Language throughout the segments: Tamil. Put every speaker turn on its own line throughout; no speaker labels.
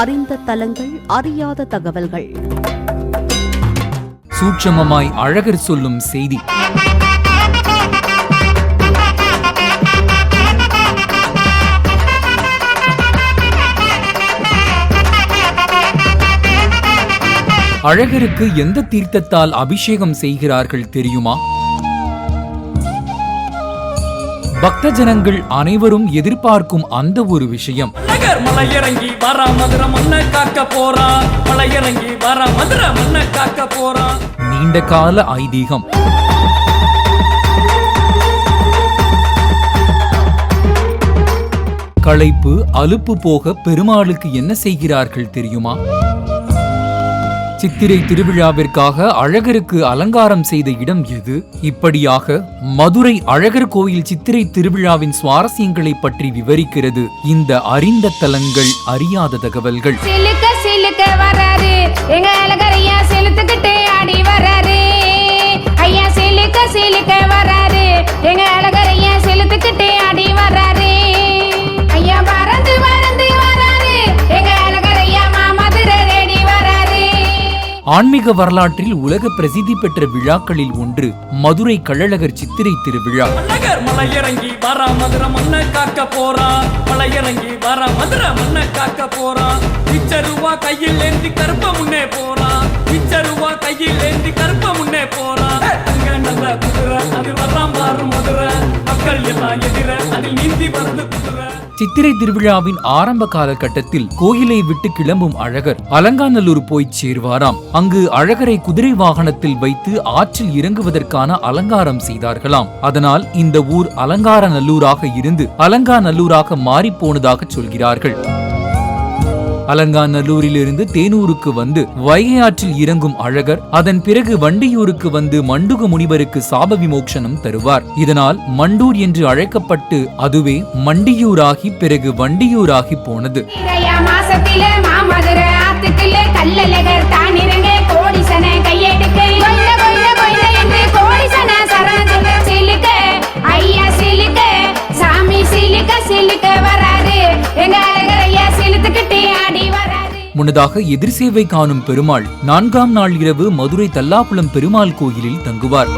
அறிந்த தலங்கள் அறியாத தகவல்கள்.
சூட்சமமாய் அழகர் சொல்லும் செய்தி. அழகருக்கு எந்த தீர்த்தத்தால் அபிஷேகம் செய்கிறார்கள் தெரியுமா? பக்த ஜனங்கள் அனைவரும் எதிர்பார்க்கும் அந்த ஒரு விஷயம்.
நகர் மலை இறங்கி வர மதுரை மண்ணை காக்க போறா. மலை இறங்கி வர மதுரை மண்ணை காக்க போறா.
நீண்ட கால ஐதீகம். களைப்பு அலுப்பு போக பெருமாளுக்கு என்ன செய்கிறார்கள் தெரியுமா? சித்திரை திருவிழாவிற்காக அழகருக்கு அலங்காரம் செய்த இடம் எது? இப்படியாக மதுரை அழகர் கோயில் சித்திரை திருவிழாவின் சுவாரஸ்யங்களை பற்றி விவரிக்கிறது இந்த அறிந்த தலங்கள் அறியாத தகவல்கள்.
சிலுக்க சிலுக்க எங்க அழகரையா செலுத்துக்கிட்டு ஆடி
ஆன்மீக வரலாற்றில் உலக பிரசித்தி பெற்ற விழாக்களில் ஒன்று மதுரை கள்ளழகர் சித்திரை திருவிழா.
மலையிறங்கி வர மதுர மண்ண காக்க போறா. மலையிறங்கி வர மதுர மண்ண காக்க போறா. பிச்சருவா கையில் ஏந்தி கருப்ப முன்னே போறா. பிச்சருவா கையில்
சித்திரை திருவிழாவின் ஆரம்ப காலகட்டத்தில் கோயிலை விட்டு கிளம்பும் அழகர் அலங்காநல்லூர் போய் சேர்வாராம். அங்கு அழகரை குதிரை வாகனத்தில் வைத்து ஆற்றில் இறங்குவதற்கான அலங்காரம் செய்தார்களாம். அதனால் இந்த ஊர் அலங்கார நல்லூராக இருந்து அலங்காநல்லூராக மாறிப் போனதாக சொல்கிறார்கள். அலங்காநல்லூரிலிருந்து தேனூருக்கு வந்து வைகை ஆற்றில் இறங்கும் அழகர் அதன் பிறகு வண்டியூருக்கு வந்து மண்டுக முனிவருக்கு சாப விமோக்ஷனம் தருவார். இதனால் மண்டூர் என்று அழைக்கப்பட்டு அதுவே மண்டியூராகி பிறகு வண்டியூராகி போனது.
மாசத்திலே மாமதுரை ஆத்துக்குள்ள கல்லழகர்
முன்னதாக எதிர் சேவை காணும் பெருமாள் நான்காம் நாள் இரவு மதுரை தல்லாக்குளம் பெருமாள் கோயிலில் தங்குவார்.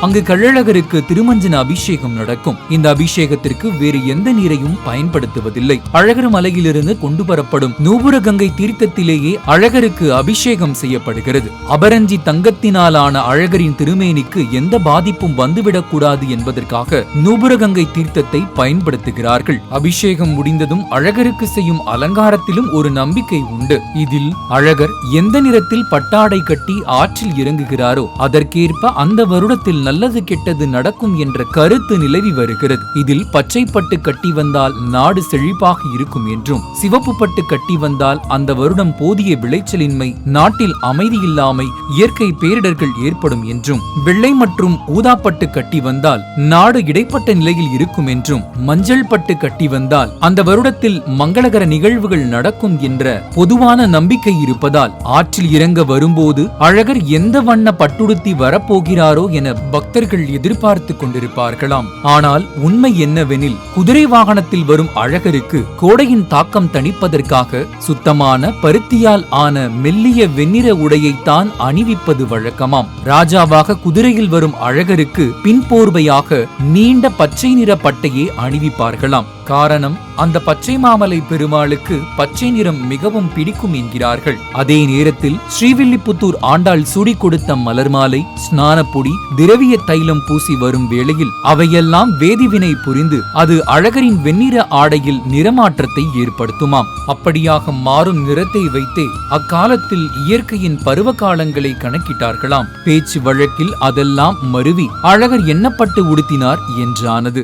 அங்கு கள்ளழகருக்கு திருமஞ்சன அபிஷேகம் நடக்கும். இந்த அபிஷேகத்திற்கு வேறு எந்த நீரையும் பயன்படுத்துவதில்லை. அழகர் மலையிலிருந்து கொண்டு வரப்படும் நூபுர கங்கை தீர்த்தத்திலேயே அழகருக்கு அபிஷேகம் செய்யப்படுகிறது. அபரஞ்சி தங்கத்தினாலான அழகரின் திருமேனிக்கு எந்த பாதிப்பும் வந்துவிடக் கூடாது என்பதற்காக நூபுரகங்கை தீர்த்தத்தை பயன்படுத்துகிறார்கள். அபிஷேகம் முடிந்ததும் அழகருக்கு செய்யும் அலங்காரத்திலும் ஒரு நம்பிக்கை உண்டு. இதில் அழகர் எந்த நிறத்தில் பட்டாடை கட்டி ஆற்றில் இறங்குகிறாரோ அதற்கேற்ப அந்த வருடத்தில் நல்லது கெட்டது நடக்கும் என்ற கருத்து நிலவி வருகிறது. இதில் பச்சை பட்டு கட்டி வந்தால் நாடு செழிப்பாக இருக்கும் என்றும் சிவப்பு பட்டு கட்டி வந்தால் அந்த வருடம் போதிய விளைச்சலின்மை நாட்டில் அமைதியில்லாமை இயற்கை பேரிடர்கள் ஏற்படும் என்றும் வெள்ளை மற்றும் ஊதாப்பட்டு கட்டி வந்தால் நாடு இடைப்பட்ட நிலையில் இருக்கும் என்றும் மஞ்சள் பட்டு கட்டி வந்தால் அந்த வருடத்தில் மங்களகர நிகழ்வுகள் நடக்கும் என்ற பொதுவான நம்பிக்கை இருப்பதால் ஆற்றில் இறங்க வரும்போது அழகர் எந்த வண்ண பட்டுடுத்தி வரப்போகிறாரோ என பக்தர்கள் எதிர்பார்த்து கொண்டிருப்பார்களாம். ஆனால் உண்மை என்னவெனில் குதிரை வாகனத்தில் வரும் அழகருக்கு கோடையின் தாக்கம் தணிப்பதற்காக சுத்தமான பருத்தியால் ஆன மெல்லிய வெண்ணிற உடையைத்தான் அணிவிப்பது வழக்கமாம். ராஜாவாக குதிரையில் வரும் அழகருக்கு பின்போர்வையாக நீண்ட பச்சை நிற பட்டையை அணிவிப்பார்களாம். காரணம் அந்த பச்சை மாமலை பெருமாளுக்கு பச்சை நிறம் மிகவும் பிடிக்கும் என்கிறார்கள். அதே நேரத்தில் ஸ்ரீவில்லிபுத்தூர் ஆண்டாள் சூடி கொடுத்த மலர் மாலை ஸ்நானப்பொடி திரவிய தைலம் பூசி வரும் வேளையில் அவையெல்லாம் வேதிவினை புரிந்து அது அழகரின் வெண்ணிற ஆடையில் நிறமாற்றத்தை ஏற்படுத்துமாம். அப்படியாக மாறும் நிறத்தை வைத்தே அக்காலத்தில் இயற்கையின் பருவ காலங்களை கணக்கிட்டார்களாம். பேச்சு வழக்கில் அதெல்லாம் மருவி அழகர் எண்ணப்பட்டு உடுத்தினார் என்றானது.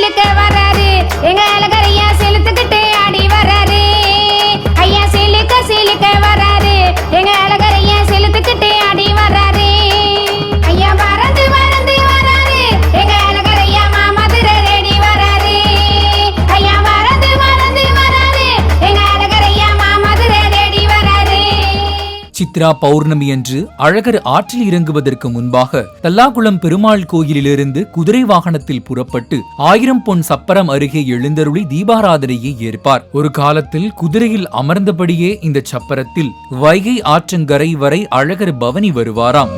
கோயிலுக்கு சிலுக்க வராரு எங்க அழகர் ஐயா செலுத்துக்கிட்டே ஆடி
சித்ரா பௌர்ணமி அன்று அழகர் ஆற்றில் இறங்குவதற்கு முன்பாக தல்லாகுளம் பெருமாள் கோயிலிலிருந்து குதிரை வாகனத்தில் புறப்பட்டு ஆயிரம் பொன் சப்பரம் அருகே எழுந்தருளி தீபாராதனையை ஏற்பார். ஒரு காலத்தில் குதிரையில் அமர்ந்தபடியே இந்த சப்பரத்தில் வைகை ஆற்றங்கரை வரை அழகர் பவனி வருவாராம்.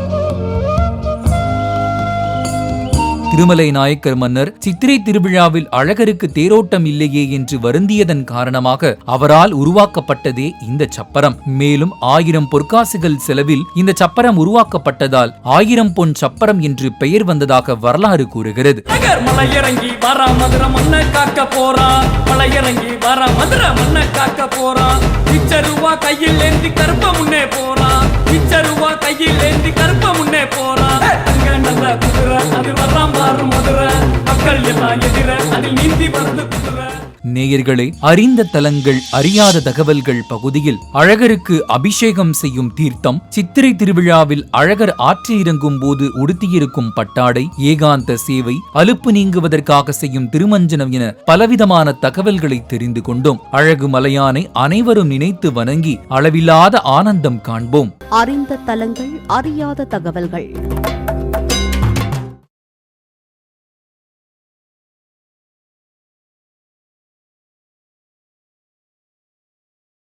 திருமலை நாயக்கர் மன்னர் சித்திரை திருவிழாவில் அழகருக்கு தேரோட்டம் இல்லையே என்று வருந்தியதன் காரணமாக அவரால் உருவாக்கப்பட்டதே இந்த சப்பரம். மேலும் ஆயிரம் பொற்காசுகள் செலவில் இந்த சப்பரம் உருவாக்கப்பட்டதால் ஆயிரம் பொன் சப்பரம் என்று பெயர் வந்ததாக வரலாறு கூறுகிறது.
வர காக்க கையில் ஏந்தி கருப்ப முன்னே போறான் பிச்ச கையில் ஏந்தி கருப்ப முன்னே போறான் நல்ல குதிரை அது வர்றாம் பாரு மதுரை. மக்கள் எல்லாம் எதிர அதில் நீந்தி வருது குதிரை.
நேயர்களே அறிந்த தலங்கள் அறியாத தகவல்கள் பகுதியில் அழகருக்கு அபிஷேகம் செய்யும் தீர்த்தம் சித்திரை திருவிழாவில் அழகர் ஆற்றி இறங்கும் போது உடுத்தியிருக்கும் பட்டாடை ஏகாந்த சேவை அலுப்பு நீங்குவதற்காக செய்யும் திருமஞ்சனம் என பலவிதமான தகவல்களை தெரிந்து கொண்டோம். அழகு மலையானை அனைவரும் நினைத்து வணங்கி அளவில்லாத ஆனந்தம் காண்போம்.
அறிந்த தலங்கள் அறியாத தகவல்கள்.